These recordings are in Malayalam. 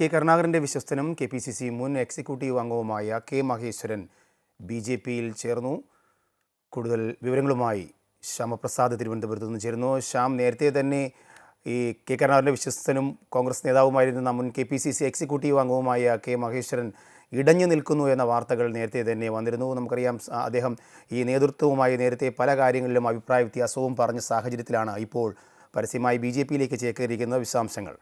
കെ കരുണാകരന്റെ വിശ്വസ്തനും കെ പി സി സി മുൻ എക്സിക്യൂട്ടീവ് അംഗവുമായ കെ മഹേശ്വരൻ ബി ജെ പിയിൽ ചേർന്നു. കൂടുതൽ വിവരങ്ങളുമായി ശ്യാമപ്രസാദ് തിരുവനന്തപുരത്ത് നിന്ന് ചേരുന്നു. ശ്യാം നേരത്തെ തന്നെ ഈ കെ കരുണാകരന്റെ വിശ്വസ്തനും കോൺഗ്രസ് നേതാവുമായിരുന്ന മുൻ K P C C executive അംഗവുമായ കെ മഹേശ്വരൻ ഇടഞ്ഞു നിൽക്കുന്നു എന്ന വാർത്തകൾ നേരത്തെ തന്നെ വന്നിരുന്നു. നമുക്കറിയാം അദ്ദേഹം ഈ നേതൃത്വവുമായി നേരത്തെ പല കാര്യങ്ങളിലും അഭിപ്രായ വ്യത്യാസവും പറഞ്ഞ സാഹചര്യത്തിലാണ് ഇപ്പോൾ പരസ്യമായി ബി ജെ പിയിലേക്ക് ചേക്കേറിയിരിക്കുന്ന വിശദാംശങ്ങൾ.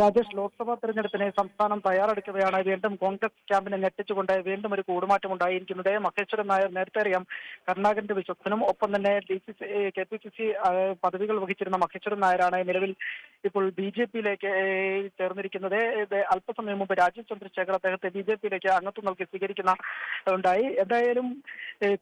രാജേഷ് ലോക്സഭാ തെരഞ്ഞെടുപ്പിന് സംസ്ഥാനം തയ്യാറെടുക്കുകയാണ്. വീണ്ടും കോൺഗ്രസ് ക്യാമ്പിനെ ഞെട്ടിച്ചുകൊണ്ട് വീണ്ടും ഒരു കൂടുമാറ്റം ഉണ്ടായിരിക്കുന്നത് മഹേശ്വരൻ നായർ നേരത്തെ അറിയാം കരുണാകരന്റെ വിശ്വസനും ഒപ്പം തന്നെ D C C K P C C പദവികൾ വഹിച്ചിരുന്ന മഹേശ്വരൻ നായരാണ് നിലവിൽ ഇപ്പോൾ ബി ജെ പിയിലേക്ക് ചേർന്നിരിക്കുന്നത്. അല്പസമയം മുമ്പ് രാജീവ് ചന്ദ്രശേഖർ അദ്ദേഹത്തെ ബി ജെ പിയിലേക്ക് അംഗത്വം നൽകി സ്വീകരിക്കുന്ന ഉണ്ടായി. എന്തായാലും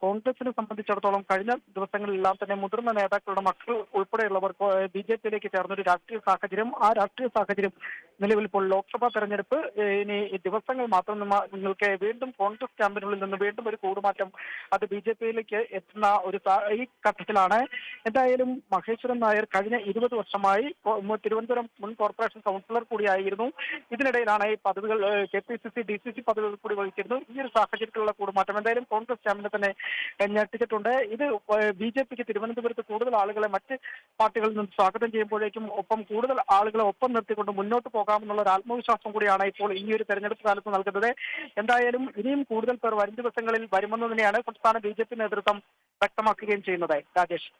കോൺഗ്രസിനെ സംബന്ധിച്ചിടത്തോളം കഴിഞ്ഞ ദിവസങ്ങളിലെല്ലാം തന്നെ മുതിർന്ന നേതാക്കളുടെ മക്കൾ ഉൾപ്പെടെയുള്ളവർ ബി ജെ പിയിലേക്ക് ചേർന്ന ഒരു രാഷ്ട്രീയ സാഹചര്യം ആ രാഷ്ട്രീയ സാഹചര്യം നിലവിൽ ഇപ്പോൾ ലോക്സഭാ തെരഞ്ഞെടുപ്പ് ഇനി ദിവസങ്ങൾ മാത്രം നിങ്ങൾക്ക് വീണ്ടും കോൺഗ്രസ് ക്യാമ്പിനുള്ളിൽ നിന്ന് വീണ്ടും ഒരു കൂടുമാറ്റം അത് ബി ജെ പിയിലേക്ക് എത്തുന്ന ഒരു ഈ ഘട്ടത്തിലാണ്. എന്തായാലും മഹേശ്വരൻ നായർ കഴിഞ്ഞ ഇരുപത് വർഷമായി തിരുവനന്തപുരം മുൻ കോർപ്പറേഷൻ കൗൺസിലർ കൂടിയായിരുന്നു. ഇതിനിടയിലാണ് ഈ പദവികൾ K P C C D C C പദവികൾ കൂടി വഹിച്ചിരുന്നു. ഈ ഒരു സാഹചര്യത്തിലുള്ള കൂടുമാറ്റം. എന്തായാലും കോൺഗ്രസ് ക്യാമ്പിനെ തന്നെ ഞെട്ടിച്ചിട്ടുണ്ട് ഇത് ബി ജെ പിക്ക് തിരുവനന്തപുരത്ത് കൂടുതൽ ആളുകളെ മറ്റ് പാർട്ടികളിൽ നിന്ന് സ്വാഗതം ചെയ്യുമ്പോഴേക്കും ഒപ്പം കൂടുതൽ ആളുകളെ ഒപ്പം നിർത്തിക്കൊണ്ട് മുന്നോട്ട് പോകാമെന്നുള്ള ഒരു ആത്മവിശ്വാസം കൂടിയാണ് ഇപ്പോൾ ഈ ഒരു തെരഞ്ഞെടുപ്പ് കാലത്ത് നൽകുന്നത്. എന്തായാലും ഇനിയും കൂടുതൽ പേർ വരും ദിവസങ്ങളിൽ വരുമെന്ന് തന്നെയാണ് സംസ്ഥാന ബി ജെ പി നേതൃത്വം വ്യക്തമാക്കുകയും ചെയ്യുന്നത്. രാജേഷ്.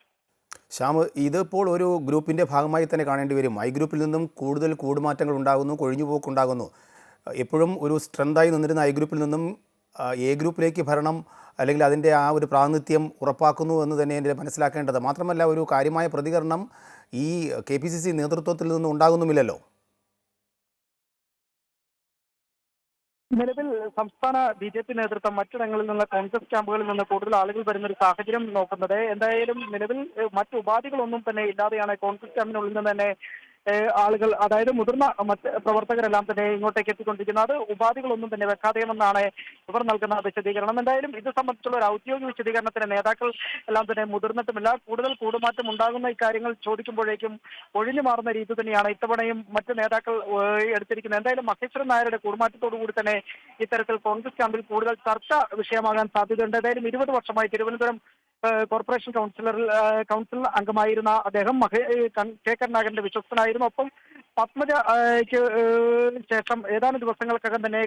ശ്യാം ഇതിപ്പോൾ ഒരു ഗ്രൂപ്പിന്റെ ഭാഗമായി തന്നെ കാണേണ്ടി വരും. ഐ ഗ്രൂപ്പിൽ നിന്നും കൂടുതൽ കൂടുമാറ്റങ്ങൾ ഉണ്ടാകുന്നു കൊഴിഞ്ഞുപോക്കുണ്ടാകുന്നു. എപ്പോഴും ഒരു സ്ട്രെങ്തായി നിന്നിരുന്ന ഐ ഗ്രൂപ്പിൽ നിന്നും എ ഗ്രൂപ്പിലേക്ക് ഭരണം അല്ലെങ്കിൽ അതിന്റെ ആ ഒരു പ്രാതിനിധ്യം ഉറപ്പാക്കുന്നു എന്ന് തന്നെ എന്റെ മനസ്സിലാക്കേണ്ടത്. മാത്രമല്ല ഒരു കാര്യമായ പ്രതികരണം ഈ കെ പി സി സി നേതൃത്വത്തിൽ നിന്നും ഉണ്ടാകുന്നുമില്ലല്ലോ. നിലവിൽ സംസ്ഥാന ബി ജെ പി നേതൃത്വം മറ്റിടങ്ങളിൽ നിന്ന് കോൺഗ്രസ് ക്യാമ്പുകളിൽ നിന്ന് കൂടുതൽ ആളുകൾ വരുന്ന ഒരു സാഹചര്യം നോക്കുന്നത്. എന്തായാലും നിലവിൽ മറ്റു ഉപാധികളൊന്നും തന്നെ ഇല്ലാതെയാണ് കോൺഗ്രസ് ക്യാമ്പിനുള്ളിൽ നിന്ന് തന്നെ ആളുകൾ അതായത് മുതിർന്ന മറ്റ് പ്രവർത്തകരെല്ലാം തന്നെ ഇങ്ങോട്ടേക്ക് എത്തിക്കൊണ്ടിരിക്കുന്നത്. ഉപാധികളൊന്നും തന്നെ വെക്കാതെയെന്നാണ് ഇവർ നൽകുന്ന വിശദീകരണം. എന്തായാലും ഇത് സംബന്ധിച്ചുള്ള ഒരു ഔദ്യോഗിക വിശദീകരണത്തിന് നേതാക്കൾ എല്ലാം തന്നെ മുതിർന്നിട്ടുമില്ല കൂടുതൽ കൂടുമാറ്റം ഉണ്ടാകുന്ന ഇക്കാര്യങ്ങൾ ചോദിക്കുമ്പോഴേക്കും ഒഴിഞ്ഞു മാറുന്ന രീതി തന്നെയാണ് ഇത്തവണയും മറ്റ് നേതാക്കൾ എടുത്തിരിക്കുന്നത്. എന്തായാലും മഹേശ്വരൻ നായരുടെ കൂടുമാറ്റത്തോടു കൂടി തന്നെ ഇത്തരത്തിൽ കോൺഗ്രസ് ക്യാമ്പിൽ കൂടുതൽ ചർച്ച വിഷയമാകാൻ സാധ്യതയുണ്ട്. ഏതായാലും ഇരുപത് വർഷമായി തിരുവനന്തപുരം കോർപ്പറേഷൻ കൗൺസിലറിൽ ഏഹ്, കൗൺസിൽ അംഗമായിരുന്ന അദ്ദേഹം കെ. കരുണാകരന്റെ വിശ്വസ്തനായിരുന്നു. ഒപ്പം പത്മജയ്ക്ക് ശേഷം ഏതാനും ദിവസങ്ങൾക്കകം തന്നെ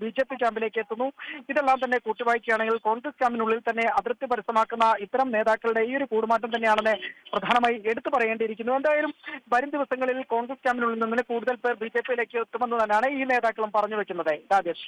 ബി ജെ പി ക്യാമ്പിലേക്ക് എത്തുന്നു. ഇതെല്ലാം തന്നെ കൂട്ടിവായിക്കുകയാണെങ്കിൽ കോൺഗ്രസ് ക്യാമ്പിനുള്ളിൽ തന്നെ അതിർത്തി പരസ്യമാക്കുന്ന ഇത്തരം നേതാക്കളുടെ ഈ ഒരു കൂടുമാറ്റം തന്നെയാണെന്ന് പ്രധാനമായി എടുത്തു പറയേണ്ടിയിരിക്കുന്നു. എന്തായാലും വരും ദിവസങ്ങളിൽ കോൺഗ്രസ് ക്യാമ്പിനുള്ളിൽ നിന്ന് കൂടുതൽ പേർ ബി ജെ പിയിലേക്ക് എത്തുമെന്ന് തന്നെയാണ് ഈ നേതാക്കളും പറഞ്ഞു വെക്കുന്നത്. രാജേഷ്.